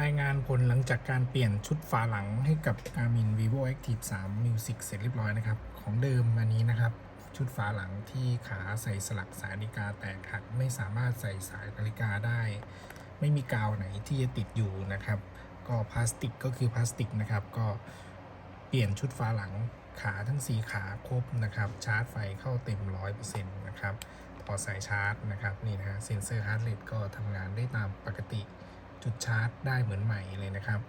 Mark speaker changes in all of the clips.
Speaker 1: รายงานผลหลังจากการเปลี่ยนชุดฝาหลังให้กับ Garmin Vivo Active 3 Music เสร็จเรียบร้อยนะครับ ของเดิมอันนี้นะครับ ชุดฝาหลังที่ขาใส่สลักสายนาฬิกาแตกหักไม่สามารถใส่สายนาฬิกาได้ ไม่มีกาวไหนที่จะติดอยู่นะครับ ก็พลาสติกก็คือพลาสติกนะครับ ก็เปลี่ยนชุดฝาหลังขาทั้ง4ขาครบนะครับ ชาร์จไฟเข้าเต็ม 100%นะครับพอสายชาร์จนะครับนี่นะฮะเซ็นเซอร์ฮาร์ดเรทก็ทำงานได้ตามปกติ จุดชาร์จได้เหมือนใหม่เลยนะครับ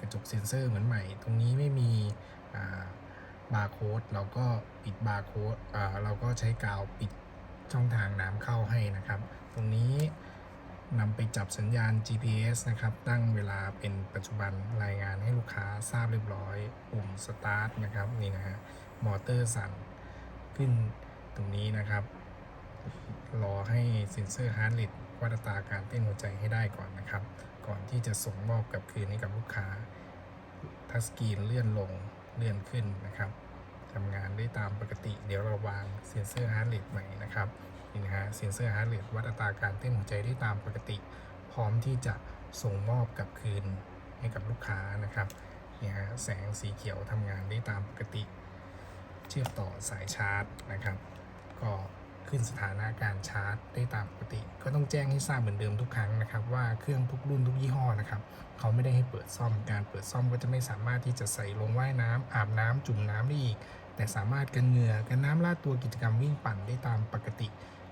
Speaker 1: กระจกเซ็นเซอร์เหมือนใหม่ ตรงนี้ไม่มีบาร์โค้ดเราก็ปิดบาร์โค้ดเราก็ใช้กาวปิดช่องทางน้ำเข้าให้นะครับ ตรงนี้นำไปจับสัญญาณ GPS นะครับ ตั้งเวลาเป็นปัจจุบันรายงานให้ลูกค้าทราบเรียบร้อยปุ่ม start นะครับนี่นะฮะมอเตอร์สั่นขึ้นตรงนี้นะครับ รอให้เซ็นเซอร์ฮาร์ดเรทวัดอัตราการเต้นหัวใจให้ได้ก่อนนะครับ ก่อนที่จะส่งมอบกลับคืนให้กับลูกค้าทัชสกรีนเลื่อนลงเลื่อนขึ้นนะครับทำงานได้ตามปกติ เดี๋ยวเราวางเซ็นเซอร์ฮาร์ดเรทใหม่นะครับนี่นะฮะเซ็นเซอร์ฮาร์ดเรทวัดอัตราการเต้นหัวใจได้ตามปกติ พร้อมที่จะส่งมอบกลับคืนให้กับลูกค้านะครับนี่ฮะแสงสีเขียวทำงานได้ตามปกติ เชื่อมต่อสายชาร์จนะครับ ก็ ขึ้นสถานะการชาร์จได้ตามปกติ ก็ต้องแจ้งให้ทราบเหมือนเดิมทุกครั้งนะครับ ว่าเครื่องทุกรุ่นทุกยี่ห้อนะครับเขาไม่ได้ให้เปิดซ่อมการเปิดซ่อมก็จะไม่สามารถที่จะใส่ลงว่ายน้ำอาบน้ำจุ่มน้ำได้อีก แต่สามารถกันเหงื่อกันน้ำลาดตัวกิจกรรมวิ่งปั่นได้ตามปกติ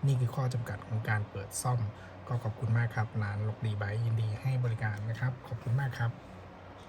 Speaker 1: นี่คือข้อจำกัดของการเปิดซ่อม ก็ขอบคุณมากครับร้านลกดีไบค์ยินดีให้บริการนะครับ ขอบคุณมากครับ